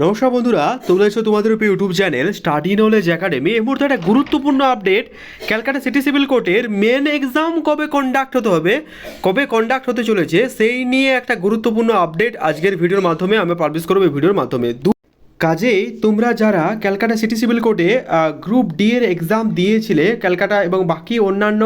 নমস্কার বন্ধুরা, তোমরা এসো তোমাদের উপর YouTube channel study knowledge academy এই মুহূর্তে একটা গুরুত্বপূর্ণ আপডেট ক্যালকাটা সিটি সিভিল কোর্টের মেন এক্সাম কবে কন্ডাক্ট হতে হবে, কবে কন্ডাক্ট হতে চলেছে, সেই নিয়ে একটা গুরুত্বপূর্ণ আপডেট আজকের ভিডিওর মাধ্যমে আমি পাবলিশ করব এই ভিডিওর মাধ্যমে। দু কাজেই তোমরা যারা ক্যালকাটা সিটি সিভিল কোর্টে গ্রুপ ডি এর এক্সাম দিয়েছিলে, ক্যালকাটা এবং বাকি অন্যান্য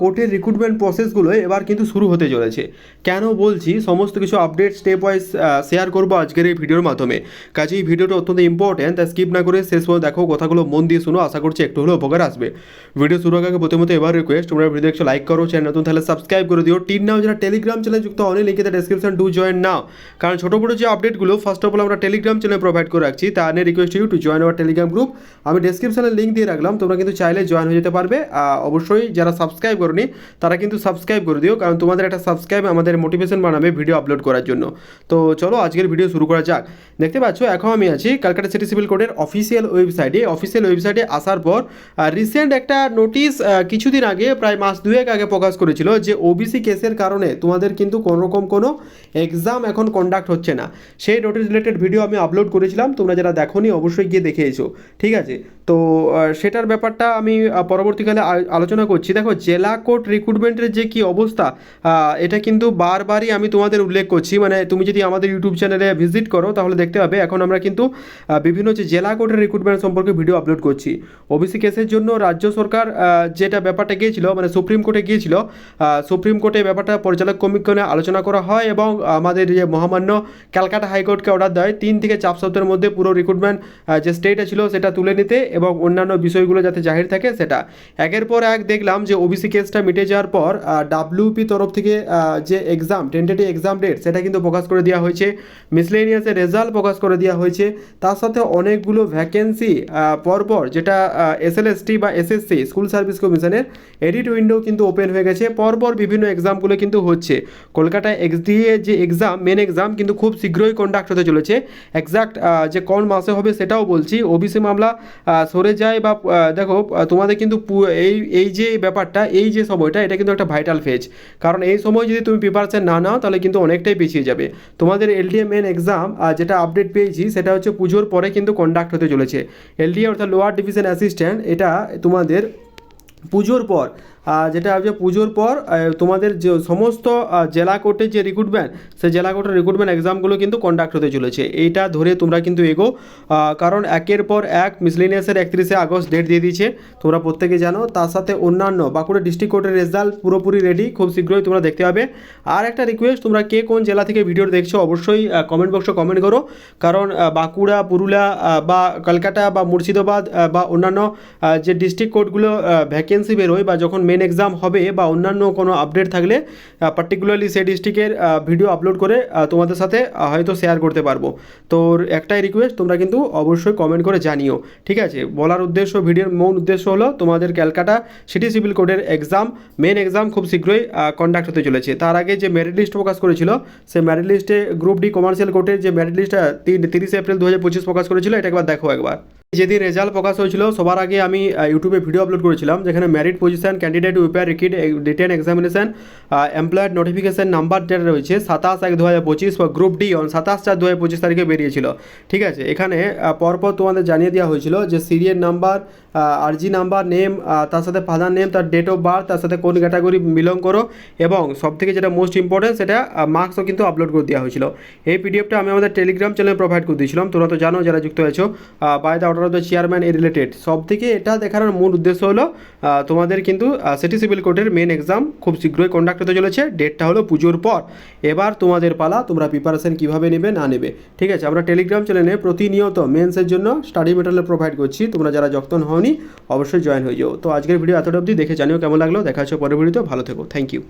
কোর্টের রিক্রুটমেন্ট প্রসেসগুলো এবার কিন্তু শুরু হতে চলেছে। কেন বলছি? সমস্ত কিছু আপডেট স্টেপ ওয়াইজ শেয়ার করব আজকের এই ভিডিওর মাধ্যমে। কাজেই ভিডিওটা অত্যন্ত ইম্পর্টেন্ট তাই স্কিপ না করে শেষ পর্যন্ত দেখো, কথাগুলো মন দিয়ে শুনো, আশা করছি একটু হলেও উপকার আসবে। ভিডিও শুরু আগে প্রথমত এবার রিকোয়েস্ট তোমরা ভিডিও একটু লাইক করো চ্যানেল নতুন তাহলে সাবস্ক্রাইব করে দিও। টিন নাও যারা টেলিগ্রাম চ্যানেল যুক্ত অনেক লিঙ্কে ডেসক্রিপশন ডু জয়েন নাও। কারণ ছোটো বড়ো যে আপডেটগুলো ফার্স্ট অফ অল আমরা টেলিগ্রাম চ্যানেল প্রোভাইড রাখছি। তা নিয়ে request you to join our Telegram group আমি ডেসক্রিপশনে লিঙ্ক দিয়ে রাখলাম, তোমরা কিন্তু চাইলে জয়েন হয়ে যেতে পারবে। অবশ্যই যারা সাবস্ক্রাইব করনি, তারা কিন্তু সাবস্ক্রাইব করে দিও, কারণ তোমাদের একটা সাবস্ক্রাইব আমাদের মোটিভেশন বানাবে ভিডিও আপলোড করার জন্য। তো চলো আজকের ভিডিও শুরু করা যাক। দেখতে পাচ্ছ, এখন আমি আছি কলকাতা সিটি সিভিল কোর্টের অফিসিয়াল ওয়েবসাইটে অফিসিয়াল ওয়েবসাইটে আসার পর রিসেন্ট একটা নোটিশ কিছুদিন আগে, প্রায় মাস দুয়েক আগে প্রকাশ করেছিল যে ওবিসি কেসের কারণে তোমাদের কিন্তু কোনো রকম কোনো এক্সাম এখন কন্ডাক্ট হচ্ছে না। সেই নোটিশ রিলেটেড ভিডিও আমি আপলোড করেছিলাম। তোমরা যারা দেখোনি অবশ্যই গিয়ে দেখে এসো, ঠিক আছে? তো সেটার ব্যাপারটা আমি পরবর্তীকালে আলোচনা করছি। দেখো, জেলা কোর্ট রিক্রুটমেন্টের যে কি অবস্থা এটা কিন্তু বারবারই আমি তোমাদের উল্লেখ করছি। মানে তুমি যদি আমাদের ইউটিউব চ্যানেলে ভিজিট করো, তাহলে দেখতে পাবে, এখন আমরা কিন্তু বিভিন্ন যে জেলা কোর্টের রিক্রুটমেন্ট সম্পর্কে ভিডিও আপলোড করছি। ওবিসি কেসের জন্য রাজ্য সরকার যেটা ব্যাপারটা গিয়েছিল মানে সুপ্রিম কোর্টে গিয়েছিল সুপ্রিম কোর্টে ব্যাপারটা পরিচালক কমিশনে আলোচনা করা হয় এবং আমাদের যে মহামান্য ক্যালকাটা হাইকোর্টকে অর্ডার দেয়, তিন থেকে চার সপ্তাহের মধ্যে পুরো রিক্রুটমেন্ট যে স্টেটে ছিল সেটা তুলে নিতে এবং অন্যান্য বিষয়গুলো যাতে জাহির থাকে সেটা। একের পর এক দেখলাম যে ওবিসি কেসটা মিটে যাওয়ার পর ডাব্লিউপি তরফ থেকে যে এক্সাম টেন্টেটিভ এক্সাম ডেট সেটা কিন্তু প্রকাশ করে দেওয়া হয়েছে। মিসলেনিয়াসের রেজাল্ট প্রকাশ করে দেওয়া হয়েছে। তার সাথে অনেকগুলো ভ্যাকেন্সি পরপর যেটা এসএলএসটি বা এসএসসি স্কুল সার্ভিস কমিশনের এডিট উইন্ডো কিন্তু ওপেন হয়ে গেছে। পরপর বিভিন্ন এক্সামগুলো কিন্তু হচ্ছে। কলকাতায় এক্স এক্সডিএ যে এক্সাম মেন এক্সাম কিন্তু খুব শীঘ্রই কন্ডাক্ট হতে চলেছে। এক্সাক্ট যে কোন মাসে হবে সেটাও বলছি। ওবিসি মামলা সরে যায় বা দেখো তোমাদের কিন্তু এই এই যে ব্যাপারটা, এই যে সময়টা, এটা কিন্তু একটা ভাইটাল ফেজ কারণ এই সময় যদি তুমি প্রিপারেশন না নাও, তাহলে কিন্তু অনেকটাই পিছিয়ে যাবে। তোমাদের এলডিএ মেন এক্সাম যেটা আপডেট পেয়েছি, সেটা হচ্ছে পুজোর পরে কিন্তু কন্ডাক্ট হতে চলেছে। এলডিএ অর্থাৎ লোয়ার ডিভিশন অ্যাসিস্ট্যান্ট এটা তোমাদের পুজোর পর যেটা হচ্ছে পুজোর পর তোমাদের যে সমস্ত জেলা কোর্টের যে রিক্রুটমেন্ট সেই জেলা কোর্টের রিক্রুটমেন্ট এক্সামগুলো কিন্তু কন্ডাক্ট হতে চলেছে। এইটা ধরে তোমরা কিন্তু এগো কারণ একের পর এক মিসলিনিয়াসের একত্রিশে আগস্ট ডেট দিয়ে দিয়েছে। তোমরা প্রত্যেকে জানো, তার সাথে অন্যান্য বাঁকুড়া ডিস্ট্রিক্ট কোর্টের রেজাল্ট পুরোপুরি রেডি খুব শীঘ্রই তোমরা দেখতে পাবে। আর একটা রিকোয়েস্ট তোমরা কে কোন জেলা থেকে ভিডিও দেখছ, অবশ্যই কমেন্ট বক্সে কমেন্ট করো। কারণ বাঁকুড়া, পুরুলিয়া বা কলকাতা বা মুর্শিদাবাদ বা অন্যান্য যে ডিস্ট্রিক্ট কোর্টগুলো ভ্যাকেন্সি বেরোয় বা যখন মেন এক্সাম হবে বা অন্যান্য কোনো আপডেট থাকলে পার্টিকুলারলি সেই ডিস্ট্রিক্টের ভিডিও আপলোড করে তোমাদের সাথে হয়তো শেয়ার করতে পারব। তো একটাই রিকোয়েস্ট তোমরা কিন্তু অবশ্যই কমেন্ট করে জানিও। ঠিক আছে? বলার উদ্দেশ্য ভিডিওর মূল উদ্দেশ্য হলো তোমাদের ক্যালকাটা সিটি সিভিল কোডের এক্সাম মেন এক্সাম খুব শীঘ্রই কন্ডাক্ট হতে চলেছে। তার আগে যে মেরিট লিস্ট প্রকাশ করেছিল, সেই মেরিট লিস্টে গ্রুপ ডি কমার্শিয়াল কোর্টের যে মেরিট লিস্টটা তিন, তিরিশে এপ্রিল দু হাজার পঁচিশ প্রকাশ করেছিল এটা একবার দেখো একবার। যেদিন রেজাল্ট প্রকাশ হয়েছিল, সবার আগে আমি ইউটিউবে ভিডিও আপলোড করেছিলাম, যেখানে মেরিট পজিশন ক্যান্ডিডেট উইপার রিকিড written examination employed notification number যেটা রয়েছে, সাতাশ এক দু হাজার পঁচিশ বা গ্রুপ ডি অন সাতাশ চার দু হাজার পঁচিশ তারিখে বেরিয়েছিল। ঠিক আছে? এখানে পরপর তোমাদের জানিয়ে দেওয়া হয়েছিল যে serial number RG number name তার সাথে ফাদার নেম তার ডেট অফ বার্থ তার সাথে কোন ক্যাটাগরি বিলং করো এবং সব থেকে যেটা মোস্ট ইম্পর্টেন্ট সেটা মার্কসও কিন্তু আপলোড করে দেওয়া হয়েছিল। এই পিডিএফটা আমি আমাদের টেলিগ্রাম চ্যানেলে প্রোভাইড করে দিয়েছিলাম। তোমরা তো জানো যারা যুক্ত আছো by the order of the chairman A related সব থেকে এটা দেখানোর মূল উদ্দেশ্য হলো তোমাদের কিন্তু সিটি সিভিল কোর্টের মেন এক্সাম খুব শীঘ্রই কন্ডাক্ট হতে চলেছে। ডেটটা হলো পুজোর পর। এবার তোমাদের পালা, তোমরা প্রিপারেশন কীভাবে নেবে, না নেবে। ঠিক আছে, আমরা টেলিগ্রাম চ্যানেলে প্রতিনিয়ত মেন্সের জন্য স্টাডি মেটেরিয়াল প্রোভাইড করছি। তোমরা যারা যখন হওনি অবশ্যই জয়েন হয়ে যাও। তো আজকের ভিডিও এতটা অবধি দেখে জানিও কেমন লাগল। দেখা হচ্ছে পরের ভিডিওতে ভালো থেকো। Thank you